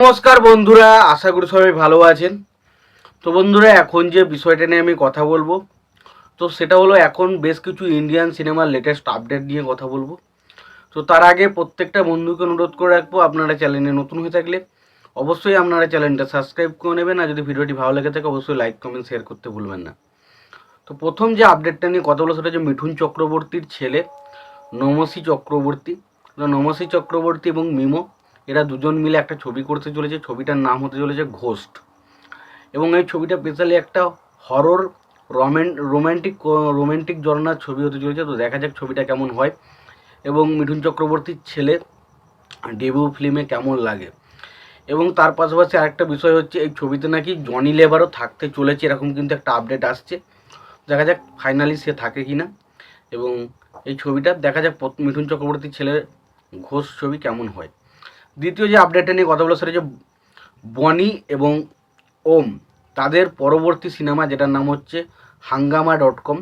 নমস্কার বন্ধুরা, আশা করি সবাই ভালো আছেন। তো বন্ধুরা, এখন যে বিষয়টা নিয়ে আমি কথা বলব, তো সেটা হলো এখন বেশ কিছু ইন্ডিয়ান সিনেমার লেটেস্ট আপডেট নিয়ে কথা বলব। তো তার আগে প্রত্যেকটা বন্ধুকে অনুরোধ করে রাখব, আপনারা চ্যানেলে নতুন হয়ে থাকলে অবশ্যই আপনারা চ্যানেলটা সাবস্ক্রাইব করে নেবেন, আর যদি ভিডিওটি ভালো লেগে থাকে, অবশ্যই লাইক কমেন্ট শেয়ার করতে ভুলবেন না। তো প্রথম যে আপডেটটা নিয়ে কথা বলো সেটা হচ্ছে মিঠুন চক্রবর্তীর ছেলে নমসী চক্রবর্তী। নমসী চক্রবর্তী এবং মিমো এরা দুজন মিলে একটা ছবি করতে চলেছে, ছবিটার নাম হতে চলেছে ঘোস্ট। এবং এই ছবিটা স্পেশালি একটা horror roman romantic romantic genre ছবি হতে চলেছে, তো দেখা যাক ছবিটা কেমন হয়। এবং মিঠুন চক্রবর্তীর ছেলে ডেবিউ ফিল্মে কেমন লাগে। এবং তার পাশাপাশি আরেকটা বিষয় হচ্ছে, এই ছবিতে নাকি জনি লেবারও থাকতে চলেছে, এরকম কিন্তু একটা আপডেট আসছে। দেখা যাক ফাইনালি সে থাকে কি না এবং এই ছবিটা দেখা যাক মিঠুন চক্রবর্তীর ছেলের ঘোষ ছবি কেমন হয়। দ্বিতীয় যে আপডেটটা নিয়ে কথা বলো সেটা যে বনি এবং ওম। তাদের পরবর্তী সিনেমা যেটার নাম হচ্ছে হাঙ্গামা ডট কম।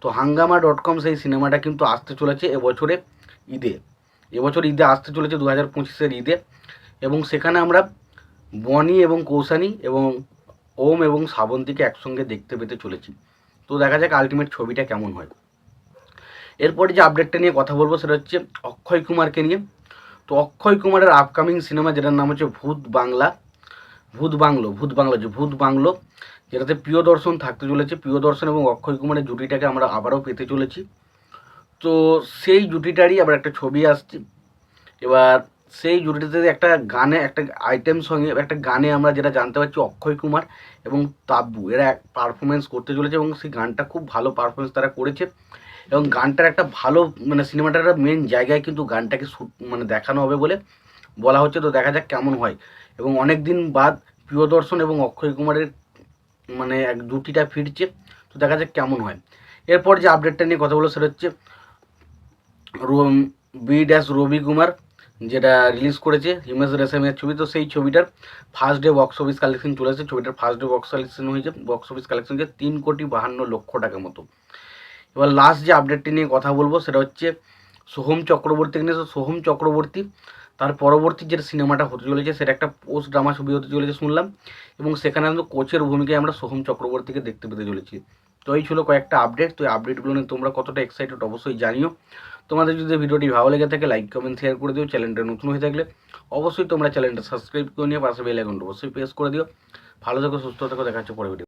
তো হাঙ্গামা ডট কম সেই সিনেমাটা কিন্তু আসতে চলেছে এবছরে ঈদে। এবছর ঈদে আসতে চলেছে দু হাজার পঁচিশের ঈদে। এবং সেখানে আমরা বনি এবং কৌসানি এবং ওম এবং শ্রাবন্তীকে একসঙ্গে দেখতে পেতে চলেছি। তো দেখা যাক আলটিমেট ছবিটা কেমন হয়। এরপরে যে আপডেটটা নিয়ে কথা বলব সেটা হচ্ছে অক্ষয় কুমারকে নিয়ে। তো অক্ষয় কুমারের আপকামিং সিনেমা যেটার নাম হচ্ছে ভূত বাংলা, ভূত বাংলো, ভূত বাংলা যে ভূত বাংলো, যেটাতে প্রিয় দর্শন থাকতে চলেছে। প্রিয় দর্শন এবং অক্ষয় কুমারের জুটিটাকে আমরা আবারও পেতে চলেছি। তো সেই জুটিটারই আবার একটা ছবি আসছে। এবার সেই জুটিটাতে একটা গানে একটা আইটেম সঙ্গে একটা গানে আমরা যেটা জানতে পারছি অক্ষয় কুমার এবং তাব্বু এরা এক পারফরমেন্স করতে চলেছে এবং সেই গানটা খুব ভালো পারফরমেন্স তারা করেছে এবং গানটার একটা ভালো মানে সিনেমাটার একটা মেন জায়গায় কিন্তু গানটাকে শুট মানে দেখানো হবে বলে বলা হচ্ছে তো দেখা যাক কেমন হয় এবং অনেক দিন বাদ প্রিয়দর্শন এবং অক্ষয় কুমারের মানে এক জুটিটা ফিরছে তো দেখা যাক কেমন হয় এরপর যে আপডেটটা নিয়ে কথা বলো সেটা হচ্ছে বি ড্যাশ রবি কুমার যেটা রিলিজ করেছে হিমেশ রেশমের ছবি, তো সেই ছবিটার first day box office collection চলেছে ছবিটার ফার্স্ট ডে বক্স কালেকশন হয়েছে। বক্স অফিস কালেকশন হয়েছে তিন কোটি বাহান্ন লক্ষ টাকার মতো। এবার লাস্ট যে আপডেটটি নিয়ে কথা বলব, সেটা হচ্ছে সোহম চক্রবর্তীকে নিয়ে সোহম চক্রবর্তী। তার পরবর্তী যে সিনেমাটা হতে চলেছে, সেটা একটা পোস্ট ড্রামা ছবি হতে চলেছে শুনলাম। এবং সেখানে কিন্তু কোচের ভূমিকায় আমরা সোহম চক্রবর্তীকে দেখতে পেতে চলেছি। তো এই ছিল কয়েকটা আপডেট তো এই আপডেটগুলো নিয়ে তোমরা কতটা এক্সাইটেড অবশ্যই জানিও। তোমাদের যদি ভিডিওটি ভালো লেগে থাকে লাইক কমেন্ট শেয়ার করে দিও চ্যানেলটা নতুন হয়ে থাকলে অবশ্যই তোমরা চ্যানেলটা সাবস্ক্রাইব করে নিয়ে পাশে বেল আইকনটা অবশ্যই প্রেস করে দিও। ভালো থেকো, সুস্থ থেকো, দেখা হচ্ছে পরে ভিডিও